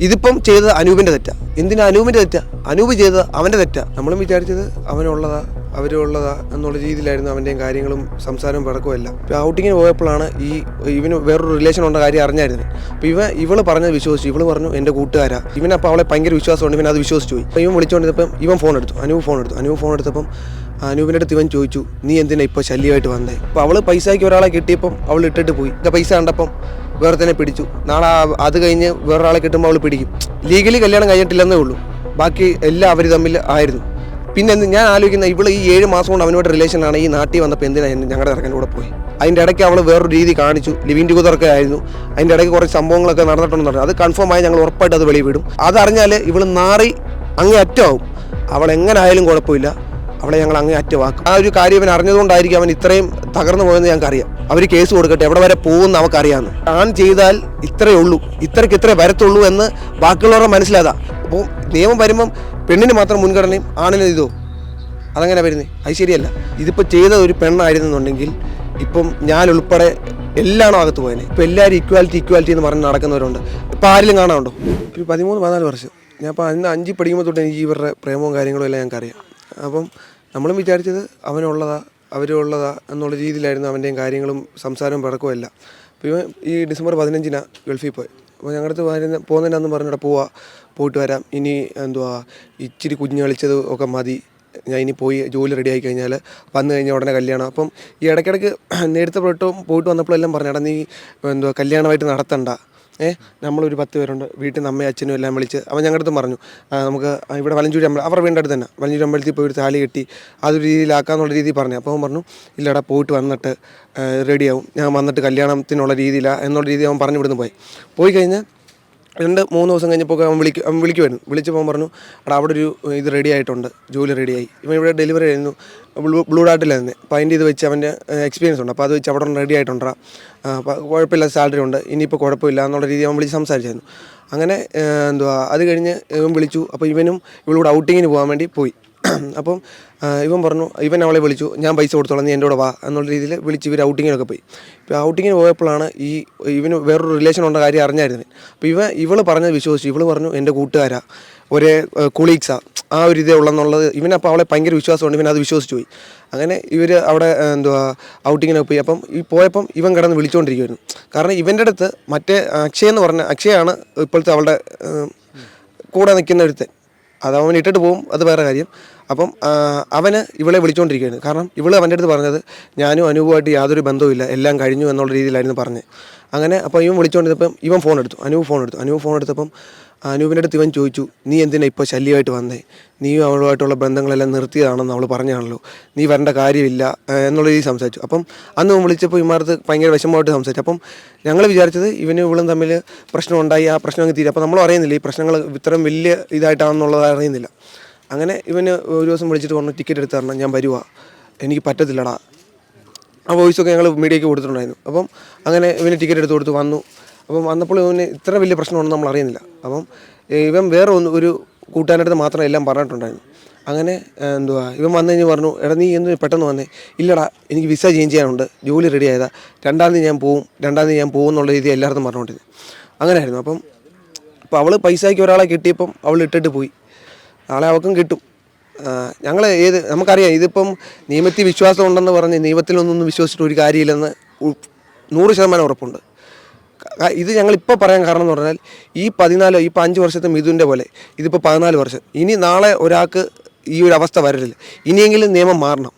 ഇതിപ്പം ചെയ്തത് അനൂപിന്റെ തെറ്റാ. എന്തിനാ അനൂപിന്റെ തെറ്റാ? അനൂപ് ചെയ്തത് അവന്റെ തെറ്റാ. നമ്മളും വിചാരിച്ചത് അവനുള്ളതാ അവരുള്ളതാ എന്നുള്ള രീതിയിലായിരുന്നു അവന്റെയും കാര്യങ്ങളും സംസാരവും പിറക്കുമല്ല ഇപ്പോൾ ഔട്ടിങ്ങിന് പോയപ്പോഴാണ് ഈ ഇവന് വേറൊരു റിലേഷൻ ഉണ്ട കാര്യം അറിഞ്ഞായിരുന്നു അപ്പോൾ ഇവ ഇവൾ പറഞ്ഞത് വിശ്വസിച്ചു. ഇവൾ പറഞ്ഞു എന്റെ കൂട്ടുകാരാ. ഇവനപ്പോൾ അവളെ ഭയങ്കര വിശ്വാസമുണ്ട്. ഇവൻ അത് വിശ്വസിച്ചു പോയി. അപ്പോൾ ഇവൻ വിളിച്ചുകൊണ്ടിരുന്നപ്പം ഇവൻ ഫോൺ എടുത്തു. അനൂപ് ഫോൺ എടുത്തു. അനൂപ് ഫോൺ എടുത്തപ്പം അനൂപിന്റെ അടുത്ത് ഇവൻ ചോദിച്ചു നീ എന്തിനാ ഇപ്പോൾ ശല്യമായിട്ട് വന്നേ? അപ്പോൾ അവൾ പൈസയ്ക്ക് ഒരാളെ കിട്ടിയപ്പം അവൾ ഇട്ടിട്ട് പോയി പൈസ കണ്ടപ്പം വേറെ തന്നെ പിടിച്ചു. നാളെ അത് കഴിഞ്ഞ് വേറൊരാളെ കിട്ടുമ്പോൾ അവൾ പിടിക്കും. ലീഗലി കല്യാണം കഴിഞ്ഞിട്ടില്ലെന്നേ ഉള്ളൂ. ബാക്കി എല്ലാം അവർ തമ്മിൽ ആയിരുന്നു. പിന്നെ ഞാൻ ആലോചിക്കുന്ന ഇവൾ ഈ ഏഴ് മാസം കൊണ്ട് അവനോട് റിലേഷനാണ് ഈ നാട്ടിൽ വന്നപ്പോൾ എന്തിനാണ് ഞങ്ങളുടെ ഇറക്കാൻ കൂടെ പോയി? അതിന്റെ ഇടയ്ക്ക് അവൾ വേറൊരു രീതി കാണിച്ചു. ലിവിങ് ടുഗദറൊക്കെ ആയിരുന്നു. അതിന്റെ ഇടയ്ക്ക് കുറച്ച് സംഭവങ്ങളൊക്കെ നടന്നിട്ടുണ്ടെന്ന് പറഞ്ഞു. അത് കൺഫേം ആയി ഞങ്ങൾ ഉറപ്പായിട്ട് അത് വെളിയിൽ വിടും. അതറിഞ്ഞാൽ ഇവൾ നാറി അങ്ങേ അറ്റമാവും അവൾ എങ്ങനെ ആയാലും കുഴപ്പമില്ല. അവളെ ഞങ്ങൾ അങ്ങേ അറ്റമാക്കും ആ ഒരു കാര്യം അവൻ അറിഞ്ഞതുകൊണ്ടായിരിക്കും അവൻ ഇത്രയും തകർന്നു പോയെന്ന് ഞങ്ങൾക്ക് അറിയാം അവർ കേസ് കൊടുക്കട്ടെ എവിടെ വരെ പോകുമെന്ന് നമുക്കറിയാമെന്ന് താൻ ചെയ്താൽ ഇത്രയേ ഉള്ളൂ ഇത്രയ്ക്ക് ഇത്രേ വരത്തുള്ളൂ എന്ന് ബാക്കിയുള്ളവരുടെ മനസ്സിലാതാ. അപ്പോൾ നിയമം വരുമ്പം പെണ്ണിന് മാത്രം മുൻഗണനയും ആണിന് ഇതോ? അതങ്ങനെ വരുന്നത് അത് ശരിയല്ല. ഇതിപ്പോൾ ചെയ്ത ഒരു പെണ്ണായിരുന്നുണ്ടെങ്കിൽ ഇപ്പം ഞാൻ ഉൾപ്പെടെ എല്ലാണോ അകത്ത് പോയനെ? ഇപ്പം എല്ലാവരും ഇക്വാലിറ്റി ഇക്വാലിറ്റി എന്ന് പറഞ്ഞ് നടക്കുന്നവരുണ്ട്. ഇപ്പം ആരെങ്കിലും കാണാനുണ്ടോ? ഒരു പതിമൂന്ന് പതിനാല് വർഷം. ഞാൻ അപ്പോൾ അന്ന് അഞ്ചിൽ പഠിക്കുമ്പോൾ തൊട്ട് എനിക്ക് ഇവരുടെ പ്രേമവും കാര്യങ്ങളും എല്ലാം ഞങ്ങൾക്കറിയാം. അപ്പം നമ്മളും വിചാരിച്ചത് അവനുള്ളതാ അവരുള്ളതാ എന്നുള്ള രീതിയിലായിരുന്നു അവന്റെയും കാര്യങ്ങളും സംസാരവും പിറക്കുമല്ല അപ്പോൾ ഈ ഡിസംബർ പതിനഞ്ചിനാണ് ഗൾഫിൽ പോയി. അപ്പോൾ ഞങ്ങളുടെ അടുത്ത് വരുന്ന പോകുന്നതിനാന്ന് പറഞ്ഞിട്ട് പോവാ പോയിട്ട് വരാം. ഇനി എന്തുവാ ഇച്ചിരി കുഞ്ഞു കളിച്ചത് ഒക്കെ മതി. ഞാൻ ഇനി പോയി ജോലി റെഡി ആയി കഴിഞ്ഞാൽ വന്നു കഴിഞ്ഞാൽ ഉടനെ കല്യാണം. അപ്പം ഈ ഇടയ്ക്കിടയ്ക്ക് നേരത്തെ പോയിട്ടും പോയിട്ട് വന്നപ്പോഴെല്ലാം പറഞ്ഞു എടാ നീ എന്തുവാ കല്യാണമായിട്ട് നടത്തണ്ട. ഏഹ് നമ്മളൊരു പത്ത് പേരുണ്ട്. വീട്ടിൽ നിന്ന് അമ്മയും അച്ഛനും എല്ലാം വിളിച്ച് അവൻ ഞങ്ങളുടെ അടുത്ത് പറഞ്ഞു. നമുക്ക് ഇവിടെ വലഞ്ചൂരി അമ്പലം അവരുടെ വീടിന്റെ അടുത്ത് തന്നെ. വലഞ്ചൂരി അമ്പലത്തിൽ പോയി ഒരു താലി കെട്ടി അതൊരു രീതിയിലാക്കാന്നുള്ള രീതിയിൽ പറഞ്ഞു. അപ്പോൾ അവൻ പറഞ്ഞു ഇല്ലടാ പോയിട്ട് വന്നിട്ട് റെഡിയാവും ഞാൻ വന്നിട്ട് കല്യാണത്തിനുള്ള രീതിയിലാണ് എന്നുള്ള രീതി അവൻ പറഞ്ഞു ഇവിടുന്ന് പോയി. പോയി കഴിഞ്ഞാൽ രണ്ട് മൂന്ന് ദിവസം കഴിഞ്ഞപ്പോൾ അവൻ വിളിക്കും അവൻ വിളിക്കുമായിരുന്നു വിളിച്ചപ്പോൾ പറഞ്ഞു എടാ അവിടെ ഒരു ഇത് റെഡി ആയിട്ടുണ്ട്. ജോലി റെഡിയായി ഇവൻ ഇവിടെ ഡെലിവറി ആയിരുന്നു. ബ്ലൂ ബ്ലൂ ഡാട്ടിലായിരുന്നു അപ്പോൾ അതിന്റെ ഇത് വെച്ച് അവന്റെ എക്സ്പീരിയൻസ് ഉണ്ട്. അപ്പോൾ അത് വെച്ച് അവിടെ റെഡി ആയിട്ടുണ്ടാ അപ്പോൾ കുഴപ്പമില്ല സാലറി ഉണ്ട്. ഇനിയിപ്പോൾ കുഴപ്പമില്ല എന്നുള്ള രീതി അവൻ വിളിച്ച് സംസാരിച്ചായിരുന്നു. അങ്ങനെ എന്തുവാ അത് കഴിഞ്ഞ് ഇവൻ വിളിച്ചു. അപ്പോൾ ഇവനും ഇവളൂടെ ഔട്ടിങ്ങിന് പോകാൻ വേണ്ടി പോയി. അപ്പം ഇവൻ പറഞ്ഞു ഇവൻ അവളെ വിളിച്ചു ഞാൻ പൈസ കൊടുത്തോളാം നീ എന്റെ കൂടെ വാ എന്നുള്ള രീതിയിൽ വിളിച്ച് ഇവർ ഔട്ടിങ്ങിനൊക്കെ പോയി. ഇപ്പോൾ ഔട്ടിങ്ങിന് പോയപ്പോഴാണ് ഈ ഇവന് വേറൊരു റിലേഷൻ ഉള്ള കാര്യം അറിഞ്ഞായിരുന്നു. അപ്പോൾ ഇവ ഇവൾ പറഞ്ഞത് വിശ്വസിച്ചു. ഇവൾ പറഞ്ഞു എന്റെ കൂട്ടുകാരാ ഒരേ കൊളീഗ്സാ ആ ഒരു ഇതേ ഉള്ളെന്നുള്ളത്. ഇവനപ്പോൾ അവളെ ഭയങ്കര വിശ്വാസമുണ്ട് ഇവൻ അത് വിശ്വസിച്ചു പോയി. അങ്ങനെ ഇവർ അവിടെ എന്തുവാ ഔട്ടിങ്ങിനൊക്കെ പോയി. അപ്പം ഈ പോയപ്പം ഇവൻ കിടന്ന് വിളിച്ചുകൊണ്ടിരിക്കുമായിരുന്നു കാരണം ഇവന്റെ അടുത്ത് മറ്റേ അക്ഷയ് എന്ന് പറഞ്ഞ അക്ഷയാണ് ഇപ്പോഴത്തെ അവളുടെ കൂടെ നിൽക്കുന്ന ഒരുത്തൻ. അത് അവൻ ഇട്ടിട്ട് പോകും അത് വേറെ കാര്യം. അപ്പം അവന് ഇവളെ വിളിച്ചുകൊണ്ടിരിക്കുകയാണ് കാരണം ഇവൾ അവന്റെ അടുത്ത് പറഞ്ഞത് ഞാനും അനൂപുമായിട്ട് യാതൊരു ബന്ധവുമില്ല എല്ലാം കഴിഞ്ഞു എന്നുള്ള രീതിയിലായിരുന്നു പറഞ്ഞത്. അങ്ങനെ അപ്പോൾ ഇവൻ വിളിച്ചുകൊണ്ടിരുന്നപ്പം ഇവൻ ഫോൺ എടുത്തു അനൂപ് ഫോൺ എടുത്തു. അനൂപ് ഫോൺ എടുത്തപ്പം അനൂപിന്റെ അടുത്ത് ഇവൻ ചോദിച്ചു നീ എന്തിനാ ഇപ്പോൾ ശല്യമായിട്ട് വന്നേ? നീ അവളുമായിട്ടുള്ള ബന്ധങ്ങളെല്ലാം നിർത്തിയതാണെന്ന് അവൾ പറഞ്ഞാണല്ലോ. നീ വരേണ്ട കാര്യമില്ല എന്നുള്ള രീതിയിൽ സംസാരിച്ചു. അപ്പം അന്ന് വിളിച്ചപ്പോൾ ഇമാർത്ത് ഭയങ്കര വിഷമമായിട്ട് സംസാരിച്ചു. അപ്പം ഞങ്ങൾ വിചാരിച്ചത് ഇവനും ഇവളും തമ്മിൽ പ്രശ്നം ഉണ്ടായി ആ പ്രശ്നം അങ്ങ് തീരും. അപ്പം നമ്മൾ അറിയുന്നില്ല ഈ പ്രശ്നങ്ങൾ ഇത്രയും വലിയ ഇതായിട്ടാണെന്നുള്ളത് അറിയുന്നില്ല. അങ്ങനെ ഇവന് ഒരു ദിവസം വിളിച്ചിട്ട് പറഞ്ഞു ടിക്കറ്റ് എടുത്ത് തരണം ഞാൻ വരുവാ. എനിക്ക് പറ്റത്തില്ലടാ. ആ വോയിസൊക്കെ ഞങ്ങൾ മീഡിയയ്ക്ക് കൊടുത്തിട്ടുണ്ടായിരുന്നു. അപ്പം അങ്ങനെ ഇവന് ടിക്കറ്റ് എടുത്ത് കൊടുത്ത് വന്നു. അപ്പം വന്നപ്പോൾ ഇവന് ഇത്ര വലിയ പ്രശ്നമുണ്ടെന്ന് നമ്മൾ അറിയുന്നില്ല അപ്പം ഇവൻ വേറെ ഒന്ന് ഒരു കൂട്ടുകാരുടെ അടുത്ത് മാത്രം എല്ലാം പറഞ്ഞിട്ടുണ്ടായിരുന്നു. അങ്ങനെ എന്തുവാ ഇവൻ വന്നു കഴിഞ്ഞ് പറഞ്ഞു എടാ നീ എന്ന് പെട്ടെന്ന് വന്നേ? ഇല്ലടാ എനിക്ക് വിസ ചേഞ്ച് ചെയ്യാനുണ്ട്. ജോലി റെഡി ആയതാ. രണ്ടാം തീയതി ഞാൻ പോവും. രണ്ടാം തീയതി ഞാൻ പോകും എന്നുള്ള രീതി എല്ലായിടത്തും പറഞ്ഞുകൊണ്ടിരുന്നു. അങ്ങനെയായിരുന്നു. അപ്പം അപ്പോൾ അവൾ പൈസയ്ക്ക് ഒരാളെ കിട്ടിയപ്പം അവൾ ഇട്ടിട്ട് പോയി. നാളെ അവൾക്കും കിട്ടും. ഞങ്ങൾ ഏത് നമുക്കറിയാം ഇതിപ്പം നിയമത്തിൽ വിശ്വാസം ഉണ്ടെന്ന് പറഞ്ഞ് നിയമത്തിലൊന്നും വിശ്വസിച്ചിട്ട് ഒരു കാര്യമില്ലെന്ന് നൂറ് ശതമാനം ഉറപ്പുണ്ട്. ഇത് ഞങ്ങളിപ്പോൾ പറയാൻ കാരണം എന്ന് പറഞ്ഞാൽ ഈ പതിനാല് ഇപ്പോൾ അഞ്ച് വർഷത്തെ മിഥുന്റെ പോലെ ഇതിപ്പോൾ പതിനാല് വർഷം. ഇനി നാളെ ഒരാൾക്ക് ഈ ഒരു അവസ്ഥ വരരുത്. ഇനിയെങ്കിലും നിയമം മാറണം.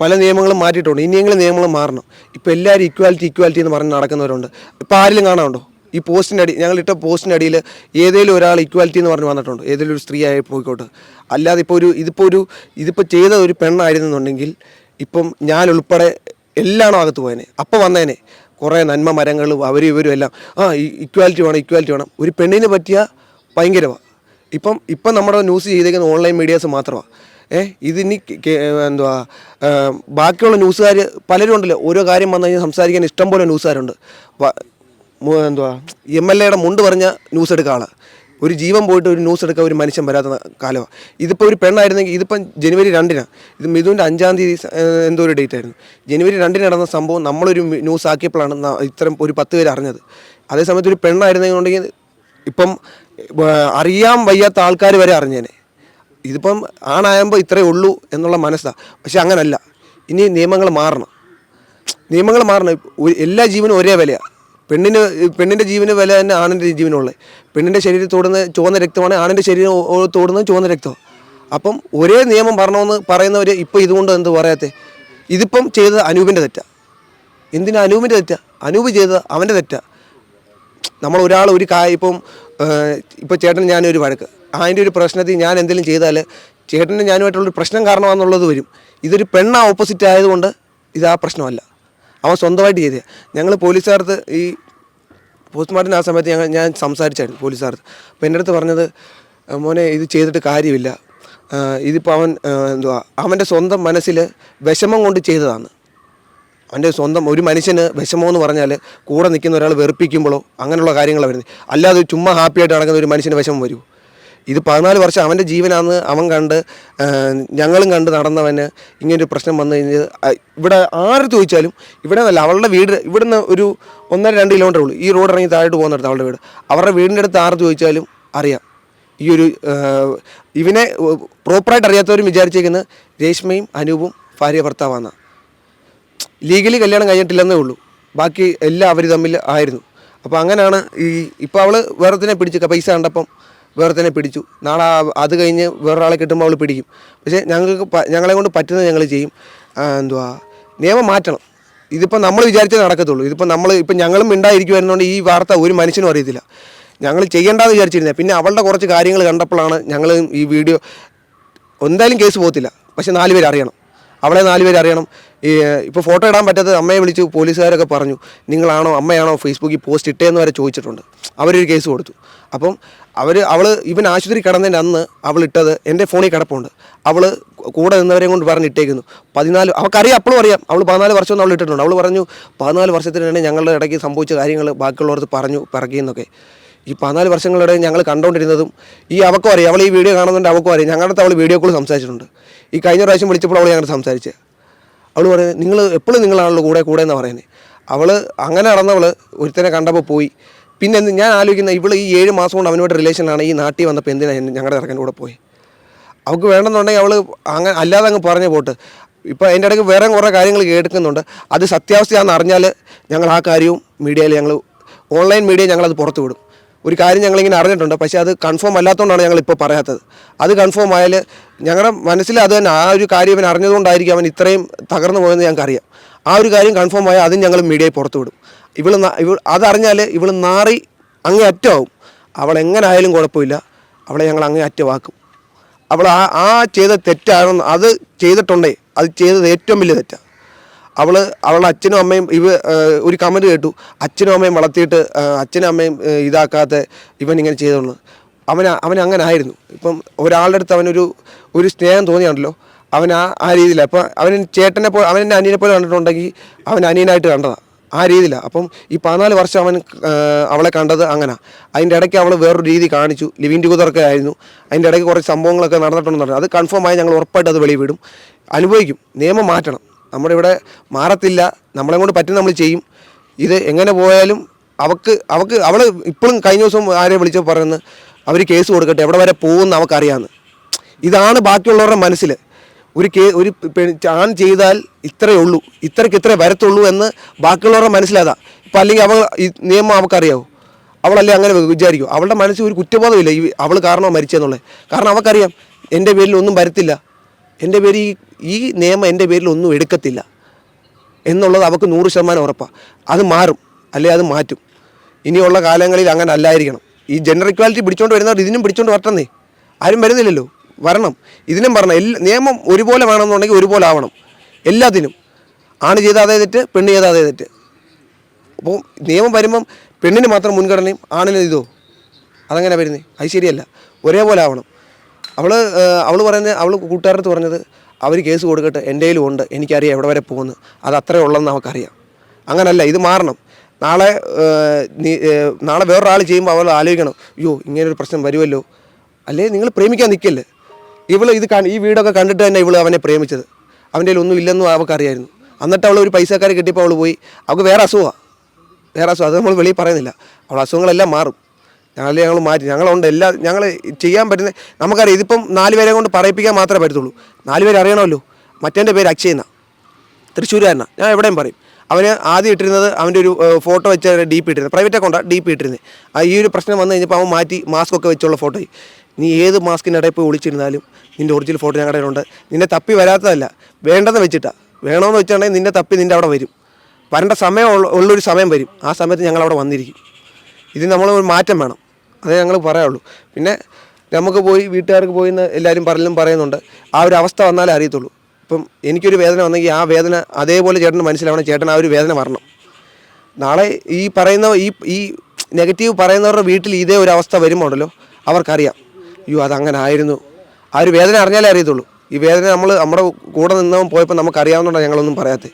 പല നിയമങ്ങളും മാറ്റിയിട്ടുണ്ട്. ഇനിയെങ്കിലും നിയമങ്ങൾ മാറണം. ഇപ്പോൾ എല്ലാവരും ഇക്വാലിറ്റി ഇക്വാലിറ്റി എന്ന് പറഞ്ഞ് നടക്കുന്നവരുണ്ട്. ഇപ്പോൾ ആരെങ്കിലും കാണാനുണ്ടോ? ഈ പോസ്റ്റിന്റെ അടി ഞങ്ങളിട്ട പോസ്റ്റിന്റെ അടിയിൽ ഏതെങ്കിലും ഒരാൾ ഇക്വാലിറ്റി എന്ന് പറഞ്ഞ് വന്നിട്ടുണ്ട്. ഏതെങ്കിലും ഒരു സ്ത്രീ ആയി പോയിക്കോട്ടെ. അല്ലാതെ ഇപ്പോൾ ഒരു ഇതിപ്പോൾ ഒരു ഇതിപ്പോൾ ചെയ്ത ഒരു പെണ്ണായിരുന്നുണ്ടെങ്കിൽ ഇപ്പം ഞാൻ ഉൾപ്പെടെ എല്ലാണോ അകത്ത് പോയനെ? അപ്പോൾ വന്നേനെ. കുറേ നന്മ മരങ്ങളും അവരും ഇവരും എല്ലാം. ആ ഇക്വാലിറ്റി വേണം ഇക്വാലിറ്റി വേണം. ഒരു പെണ്ണിന് പറ്റിയ ഭയങ്കരമാണ് ഇപ്പം ഇപ്പം നമ്മുടെ ന്യൂസ് ചെയ്തേക്കുന്ന ഓൺലൈൻ മീഡിയാസ് മാത്രമാണ് ഏ ഇതിനി എന്തുവാ ബാക്കിയുള്ള ന്യൂസുകാർ പലരും ഉണ്ടല്ലോ. ഓരോ കാര്യം വന്നു കഴിഞ്ഞാൽ സംസാരിക്കാൻ ഇഷ്ടം പോലെ ന്യൂസുകാരുണ്ട് എന്തുവാ എം എൽ എയുടെ മുണ്ട് പറഞ്ഞ ന്യൂസ് എടുക്കുക ആൾ ഒരു ജീവൻ പോയിട്ട് ഒരു ന്യൂസ് എടുക്കാൻ ഒരു മനുഷ്യൻ വരാത്ത കാലമാണ് ഇതിപ്പോൾ ഒരു പെണ്ണായിരുന്നെങ്കിൽ ഇതിപ്പം ജനുവരി രണ്ടിനാണ് ഇത് മിഥുവിന്റെ അഞ്ചാം തീയതി എന്തോ ഒരു ഡേറ്റ് ആയിരുന്നു. ജനുവരി രണ്ടിന് നടന്ന സംഭവം നമ്മളൊരു ന്യൂസ് ആക്കിയപ്പോഴാണ് ഇത്തരം ഒരു പത്ത് പേര് അറിഞ്ഞത്. അതേസമയത്ത് ഒരു പെണ്ണായിരുന്നെങ്കിൽ ഇപ്പം അറിയാൻ വയ്യാത്ത ആൾക്കാർ വരെ അറിഞ്ഞേനെ. ഇതിപ്പം ആണാകുമ്പോൾ ഇത്രയേ ഉള്ളൂ എന്നുള്ള മനസ്സാണ് പക്ഷെ അങ്ങനല്ല. ഇനി നിയമങ്ങൾ മാറണം. നിയമങ്ങൾ മാറണം. എല്ലാ ജീവനും ഒരേ വിലയാണ് പെണ്ണിന് പെണ്ണിന്റെ ജീവന് വില തന്നെ ആണിന്റെ ജീവനുള്ളത് പെണ്ണിന്റെ ശരീരം തോടുന്ന ചുവന്ന രക്തമാണ് ആണിന്റെ ശരീരം തോടുന്നത് ചുവന്ന രക്തമാണ് അപ്പം ഒരേ നിയമം പറഞ്ഞണമെന്ന് പറയുന്നവർ ഇപ്പോൾ ഇതുകൊണ്ട് എന്ത് പറയാത്തെ? ഇതിപ്പം ചെയ്തത് അനൂപിന്റെ തെറ്റാണ് എന്തിനാ അനൂപിന്റെ തെറ്റാ? അനൂപ് ചെയ്തത് അവന്റെ തെറ്റാ. നമ്മൾ ഒരാൾ ഒരു കാ ഇപ്പം ഇപ്പോൾ ചേട്ടൻ ഞാനൊരു വഴക്ക്. അതിന്റെ ഒരു പ്രശ്നത്തിൽ ഞാൻ എന്തെങ്കിലും ചെയ്താൽ ചേട്ടന്റെ ഞാനുമായിട്ടുള്ളൊരു പ്രശ്നം കാരണമാണെന്നുള്ളത് വരും. ഇതൊരു പെണ്ണ ഓപ്പോസിറ്റ് ആയതുകൊണ്ട് ഇത് ആ പ്രശ്നമല്ല. അവൻ സ്വന്തമായിട്ട് ചെയ്തത് ഞങ്ങൾ പോലീസുകാർക്ക് ഈ പോസ്റ്റ്മോർട്ടം ആ സമയത്ത് ഞങ്ങൾ ഞാൻ സംസാരിച്ചായിരുന്നു പോലീസുകാർ. അപ്പോൾ എന്റെ അടുത്ത് പറഞ്ഞത് മോനെ ഇത് ചെയ്തിട്ട് കാര്യമില്ല. ഇതിപ്പോൾ അവൻ എന്തുവാ അവന്റെ സ്വന്തം മനസ്സിൽ വിഷമം കൊണ്ട് ചെയ്തതാണ്. അവന്റെ സ്വന്തം ഒരു മനുഷ്യന് വിഷമം എന്ന് പറഞ്ഞാൽ കൂടെ നിൽക്കുന്ന ഒരാൾ വെറുപ്പിക്കുമ്പോഴോ അങ്ങനെയുള്ള കാര്യങ്ങളാണ് വരുന്നത്. അല്ലാതെ ചുമ്മാ ഹാപ്പിയായിട്ട് നടക്കുന്ന ഒരു മനുഷ്യന് വിഷമം വരൂ. ഇത് പതിനാല് വർഷം അവന്റെ ജീവനാന്ന് അവൻ കണ്ട് ഞങ്ങളും കണ്ട് നടന്നവന് ഇങ്ങനൊരു പ്രശ്നം വന്നു കഴിഞ്ഞാൽ ഇവിടെ ആര് ചോദിച്ചാലും ഇവിടെ നല്ല അവളുടെ വീട് ഇവിടുന്ന് ഒരു ഒന്നര രണ്ട് കിലോമീറ്റർ ഉള്ളൂ. ഈ റോഡ് ഇറങ്ങി താഴോട്ട് പോകുന്നിടത്ത് അവളുടെ വീട്. അവരുടെ വീടിന്റെ അടുത്ത് ആര് ചോദിച്ചാലും അറിയാം. ഈ ഒരു ഇവനെ പ്രോപ്പറായിട്ട് അറിയാത്തവരും വിചാരിച്ചേക്കുന്നത് രേഷ്മയും അനൂപും ഭാര്യ ഭർത്താവാണ് ലീഗലി കല്യാണം കഴിഞ്ഞിട്ടില്ലെന്നേ ഉള്ളൂ. ബാക്കി എല്ലാം അവർ തമ്മിൽ ആയിരുന്നു. അപ്പോൾ അങ്ങനെയാണ് ഈ ഇപ്പോൾ അവൾ വേറെ തന്നെ പിടിച്ചു പൈസ കണ്ടപ്പം വേറെത്തിനെ പിടിച്ചു. നാളെ അത് കഴിഞ്ഞ് വേറൊരാളെ കിട്ടുമ്പോൾ അവൾ പിടിക്കും. പക്ഷേ ഞങ്ങൾക്ക് ഞങ്ങളെ കൊണ്ട് പറ്റുന്നത് ഞങ്ങൾ ചെയ്യും. എന്തുവാ? നിയമം മാറ്റണം. ഇതിപ്പോൾ നമ്മൾ വിചാരിച്ചേ നടക്കത്തുള്ളൂ. ഇതിപ്പോൾ നമ്മൾ ഇപ്പം ഞങ്ങളും മിണ്ടായിരിക്കുമായിരുന്നുകൊണ്ട് ഈ വാർത്ത ഒരു മനുഷ്യനും അറിയത്തില്ല. ഞങ്ങൾ ചെയ്യേണ്ടെന്ന് വിചാരിച്ചിരുന്നത് പിന്നെ അവളുടെ കുറച്ച് കാര്യങ്ങൾ കണ്ടപ്പോഴാണ് ഞങ്ങൾ ഈ വീഡിയോ എന്തായാലും കേസ് പോകത്തില്ല. പക്ഷേ നാല് പേര് അറിയണം. അവളെ നാല് പേര് അറിയണം. ഇപ്പോൾ ഫോട്ടോ ഇടാൻ പറ്റാത്തത് അമ്മയെ വിളിച്ചു പോലീസുകാരൊക്കെ പറഞ്ഞു നിങ്ങളാണോ അമ്മയാണോ ഫേസ്ബുക്കിൽ പോസ്റ്റ് ഇട്ടേന്ന് വരെ ചോദിച്ചിട്ടുണ്ട്. അവരൊരു കേസ് കൊടുത്തു. അപ്പം അവർ അവൾ ഇവൻ ആശുപത്രി കിടന്നതിന്റെ അന്ന് അവൾ ഇട്ടത് എന്റെ ഫോണിൽ കിടപ്പുണ്ട്. അവൾ കൂടെ നിന്നവരെയും കൊണ്ട് പറഞ്ഞ് ഇട്ടേക്കുന്നു. പതിനാല് അവൾക്കറിയാം അപ്പോഴും അറിയാം. അവൾ പതിനാല് വർഷം അവൾ ഇട്ടിട്ടുണ്ട്. അവൾ പറഞ്ഞു പതിനാല് വർഷത്തിനിടെ ഞങ്ങളുടെ ഇടയ്ക്ക് സംഭവിച്ച കാര്യങ്ങൾ ബാക്കിയുള്ളവർക്ക് പറഞ്ഞു പിറക്കിയെന്നൊക്കെ ഈ പതിനാല് വർഷങ്ങളുടെ ഞങ്ങൾ കണ്ടുകൊണ്ടിരുന്നതും ഈ അവക്കും അറിയാം. അവൾ ഈ വീഡിയോ കാണുന്നുണ്ട് അവക്കും അറിയാം. ഞങ്ങളുടെ അവൾ വീഡിയോ കോൾ സംസാരിച്ചിട്ടുണ്ട്. ഈ കഴിഞ്ഞ പ്രാവശ്യം വിളിച്ചപ്പോൾ അവൾ ഞങ്ങൾ സംസാരിച്ചത് അവൾ പറയുന്നത് നിങ്ങൾ എപ്പോഴും നിങ്ങളാണല്ലോ കൂടെ കൂടെ എന്ന് പറയുന്നത് അവൾ അങ്ങനെ നടന്നവൾ ഒരുത്തനെ കണ്ടപ്പോൾ പോയി. പിന്നെ ഞാൻ ആലോചിക്കുന്ന ഇവൾ ഈ ഏഴ് മാസം കൊണ്ട് അവനുമായിട്ട് റിലേഷനാണ് ഈ നാട്ടിൽ വന്നപ്പോൾ എന്തിനാണ് ഞങ്ങളുടെ ഇറക്കന്റെ കൂടെ പോയി? അവൾക്ക് വേണമെന്നുണ്ടെങ്കിൽ അവൾ അങ്ങനെ അല്ലാതെ അങ്ങ് പറഞ്ഞു പോട്ട്. ഇപ്പോൾ അതിന്റെ ഇടയ്ക്ക് വേറെ കുറേ കാര്യങ്ങൾ കേൾക്കുന്നുണ്ട്. അത് സത്യാവസ്ഥയാണെന്ന് അറിഞ്ഞാൽ ഞങ്ങൾ ആ കാര്യവും മീഡിയയിൽ ഞങ്ങൾ ഓൺലൈൻ മീഡിയ ഞങ്ങളത് പുറത്തു വിടും. ഒരു കാര്യം ഞങ്ങളിങ്ങനെ അറിഞ്ഞിട്ടുണ്ട്. പക്ഷേ അത് കൺഫേം അല്ലാത്തതുകൊണ്ടാണ് ഞങ്ങൾ ഇപ്പോൾ പറയാത്തത്. അത് കൺഫേം ആയാൽ ഞങ്ങളുടെ മനസ്സിൽ അത് തന്നെ ആ ഒരു കാര്യം അവൻ അറിഞ്ഞതുകൊണ്ടായിരിക്കും അവൻ ഇത്രയും തകർന്നു പോയെന്ന് ഞങ്ങൾക്കറിയാം. ആ ഒരു കാര്യം കൺഫേം ആയാൽ അതും ഞങ്ങൾ മീഡിയയിൽ പുറത്തു വിടും. ഇവൾ ഇവൾ അതറിഞ്ഞാൽ ഇവൾ നാറി അങ്ങേ അറ്റമാവും. അവൾ എങ്ങനെ ആയാലും കുഴപ്പമില്ല. അവളെ ഞങ്ങൾ അങ്ങേ അറ്റമാക്കും. അവൾ ആ ആ ചെയ്ത തെറ്റാണെന്ന് അത് ചെയ്തിട്ടുണ്ടേ. അത് ചെയ്തത് ഏറ്റവും വലിയ തെറ്റാണ് അവൾ അവളുടെ അച്ഛനും അമ്മയും ഇവ ഒരു കമന്റ് കേട്ടു. അച്ഛനും അമ്മയും വളർത്തിയിട്ട് അച്ഛനും അമ്മയും ഇതാക്കാത്ത ഇവൻ ഇങ്ങനെ ചെയ്തോളൂ അവൻ അവൻ അങ്ങനെ ആയിരുന്നു. ഇപ്പം ഒരാളുടെ അടുത്ത് അവനൊരു ഒരു സ്നേഹം തോന്നിയാണല്ലോ. അവൻ ആ ആ രീതിയിലാണ് അപ്പം അവൻ ചേട്ടനെ പോലെ അവൻ എന്റെ അനിയനെ പോലെ കണ്ടിട്ടുണ്ടെങ്കിൽ അവൻ അനിയനായിട്ട് കണ്ടതാണ് ആ രീതിയിലാണ് അപ്പം ഈ പതിനാല് വർഷം അവൻ അവളെ കണ്ടത് അങ്ങനെ. അതിന്റെ ഇടയ്ക്ക് അവൾ വേറൊരു രീതി കാണിച്ചു. ലിവിങ് ടുഗദറൊക്കെ ആയിരുന്നു. അതിന്റെ ഇടയ്ക്ക് കുറച്ച് സംഭവങ്ങളൊക്കെ നടന്നിട്ടുണ്ടെന്ന് പറഞ്ഞു. അത് കൺഫേം ആയി ഞങ്ങൾ ഉറപ്പായിട്ട് അത് വെളിവിടും അനുഭവിക്കും. നിയമം മാറ്റണം. നമ്മുടെ ഇവിടെ മാറത്തില്ല. നമ്മളെ കൊണ്ട് പറ്റും നമ്മൾ ചെയ്യും. ഇത് എങ്ങനെ പോയാലും അവക്ക് അവക്ക് അവൾ ഇപ്പോഴും കഴിഞ്ഞ ദിവസം ആരെ വിളിച്ചപ്പോൾ പറയുന്നത് അവർ കേസ് കൊടുക്കട്ടെ എവിടെ വരെ പോകുമെന്ന് അവക്കറിയാമെന്ന് ഇതാണ് ബാക്കിയുള്ളവരുടെ മനസ്സിൽ ഒരു കേ ഒരു ആൺ ചെയ്താൽ ഇത്രയേ ഉള്ളൂ ഇത്രയ്ക്ക് ഇത്രേ വരത്തുള്ളൂ എന്ന് ബാക്കിയുള്ളവരുടെ മനസ്സിലതാ. ഇപ്പം അല്ലെങ്കിൽ അവൾ ഈ നിയമം അവൾക്കറിയാവോ അവളല്ലേ അങ്ങനെ വിചാരിക്കും. അവളുടെ മനസ്സിൽ ഒരു കുറ്റബോധമില്ല ഈ അവൾ കാരണം മരിച്ചെന്നുള്ളത്. കാരണം അവൾക്കറിയാം എന്റെ പേരിൽ ഒന്നും വരത്തില്ല. എന്റെ പേര് ഈ ഈ നിയമം എന്റെ പേരിൽ ഒന്നും എടുക്കത്തില്ല എന്നുള്ളത് അവർക്ക് നൂറ് ശതമാനം ഉറപ്പാണ് അത് മാറും. അല്ലെ അത് മാറ്റും. ഇനിയുള്ള കാലങ്ങളിൽ അങ്ങനെ അല്ലായിരിക്കണം. ഈ ജെൻഡർ ഇക്വാലിറ്റി പിടിച്ചോണ്ട് വരുന്നവർ ഇതിനും പിടിച്ചോണ്ട് വരട്ടെന്നേ. ആരും വരുന്നില്ലല്ലോ. വരണം. ഇതിനും വരണം. എല്ലാ നിയമം ഒരുപോലെ വേണമെന്നുണ്ടെങ്കിൽ ഒരുപോലെ ആവണം. എല്ലാത്തിനും. ആണ് ചെയ്ത അതേ തെറ്റ് പെണ്ണ് ചെയ്ത അതേ തെറ്റ്. അപ്പോൾ നിയമം വരുമ്പം പെണ്ണിന് മാത്രം മുൻഗണനയും ആണിന് ഇതോ? അതങ്ങനെ വരുന്നേ. അത് ശരിയല്ല. ഒരേപോലെ ആവണം. അവൾ അവൾ പറയുന്നത് അവൾ കൂട്ടുകാരടുത്ത് പറഞ്ഞത് അവർ കേസ് കൊടുക്കട്ടെ എന്റെ ഉണ്ട് എനിക്കറിയാം എവിടെ വരെ പോകുന്നു. അത് അത്രേ ഉള്ളതെന്ന് നമുക്കറിയാം. അങ്ങനല്ല ഇത് മാറണം. നാളെ നാളെ വേറൊരാൾ ചെയ്യുമ്പോൾ അവൾ ആലോചിക്കണം അയ്യോ ഇങ്ങനൊരു പ്രശ്നം വരുമല്ലോ അല്ലേ നിങ്ങൾ പ്രേമിക്കാൻ നിൽക്കല്ലേ ഇവൾ ഇത് ഈ വീടൊക്കെ കണ്ടിട്ട് തന്നെ ഇവൾ അവനെ പ്രേമിച്ചത്. അവന്റെ കയ്യിൽ ഒന്നും ഇല്ലെന്നും അവൾക്കറിയായിരുന്നു എന്നിട്ട് അവൾ ഒരു പൈസക്കാരെ കിട്ടിയപ്പോൾ അവൾ പോയി. അവൾക്ക് വേറെ അസുഖമാണ് വേറെ അസുഖം അത് നമ്മൾ വെളിയിൽ പറയുന്നില്ല. അവൾ അസുഖങ്ങളെല്ലാം മാറും. ഞങ്ങൾ ഞങ്ങൾ മാറ്റി. ഞങ്ങളുണ്ട്. എല്ലാ ഞങ്ങൾ ചെയ്യാൻ പറ്റുന്ന നമുക്കറിയാം ഇതിപ്പം നാല് പേരെ കൊണ്ട് പറയിപ്പിക്കാൻ മാത്രമേ പറ്റത്തുള്ളൂ. നാല് പേര് അറിയണമല്ലോ. മറ്റേന്റെ പേര് അക്ഷയ് എന്നാ തൃശ്ശൂരുകാരനാണ് ഞാൻ എവിടെയും പറയും. അവന് ആദ്യം ഇട്ടിരുന്നത് അവന്റെ ഒരു ഫോട്ടോ വെച്ച് ഡി പി ഇട്ടിരുന്നത്. പ്രൈവറ്റ് അക്കൗണ്ടാണ് ഡി പി ഇട്ടിരുന്നത്. ആ ഈ ഒരു പ്രശ്നം വന്നു കഴിഞ്ഞപ്പോൾ അവൻ മാറ്റി മാസ്ക് ഒക്കെ വെച്ചുള്ള ഫോട്ടോ. നീ ഏത് മാസ്കിന്റെ ഇടയിൽ പോയി ഒളിച്ചിരുന്നാലും നിന്റെ ഒറിജിനൽ ഫോട്ടോ ഞങ്ങളുടെ ഉണ്ട് നിന്നെ തപ്പി വരാത്തതല്ല. വേണ്ടെന്ന് വെച്ചിട്ടാ. വേണമെന്ന് വെച്ചിട്ടുണ്ടെങ്കിൽ നിന്നെ തപ്പി നിന്റെ അവിടെ വരും. വരേണ്ട സമയം ഉള്ള- ഉള്ളൊരു സമയം വരും. ആ സമയത്ത് ഞങ്ങൾ അവിടെ വന്നിരിക്കും ഇത് നമ്മൾ മാറ്റം വേണം. അതേ ഞങ്ങൾ പറയാവുള്ളൂ. പിന്നെ നമുക്ക് പോയി വീട്ടുകാർക്ക് പോയി എന്ന് എല്ലാവരും പറയലും പറയുന്നുണ്ട്. ആ ഒരു അവസ്ഥ വന്നാലേ അറിയത്തുള്ളൂ. ഇപ്പം എനിക്കൊരു വേദന വന്നെങ്കിൽ ആ വേദന അതേപോലെ ചേട്ടന് മനസ്സിലാവണം ചേട്ടൻ ആ ഒരു വേദന വരണം. നാളെ ഈ പറയുന്ന ഈ ഈ നെഗറ്റീവ് പറയുന്നവരുടെ വീട്ടിൽ ഇതേ ഒരു അവസ്ഥ വരുമ്പോൾ ഉണ്ടല്ലോ അവർക്കറിയാം. അയ്യോ അതങ്ങനെ ആയിരുന്നു. ആ ഒരു വേദന അറിഞ്ഞാലേ അറിയത്തുള്ളൂ. ഈ വേദന നമ്മൾ നമ്മുടെ കൂടെ നിന്നവൻ പോയപ്പോൾ നമുക്ക് അറിയാവുന്നതുകൊണ്ടാണ് ഞങ്ങളൊന്നും പറയാത്തത്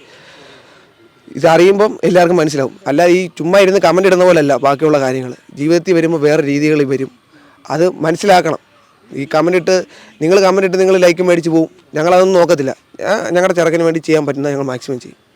ഇത് അറിയുമ്പം എല്ലാവർക്കും മനസ്സിലാവും. അല്ല ഈ ചുമ്മാ ഇരുന്ന് കമന്റ് ഇടുന്ന പോലെയല്ല ബാക്കിയുള്ള കാര്യങ്ങൾ ജീവിതത്തിൽ വരുമ്പോൾ വേറെ രീതികൾ വരും. അത് മനസ്സിലാക്കണം. ഈ കമന്റ് ഇട്ട് നിങ്ങൾ കമന്റ് ഇട്ട് നിങ്ങൾ ലൈക്ക് മേടിച്ച് പോവും. ഞങ്ങളതൊന്നും നോക്കത്തില്ല. ഞങ്ങളുടെ ചെറുക്കന് വേണ്ടി ചെയ്യാൻ പറ്റുന്ന ഞങ്ങൾ മാക്സിമം ചെയ്യും.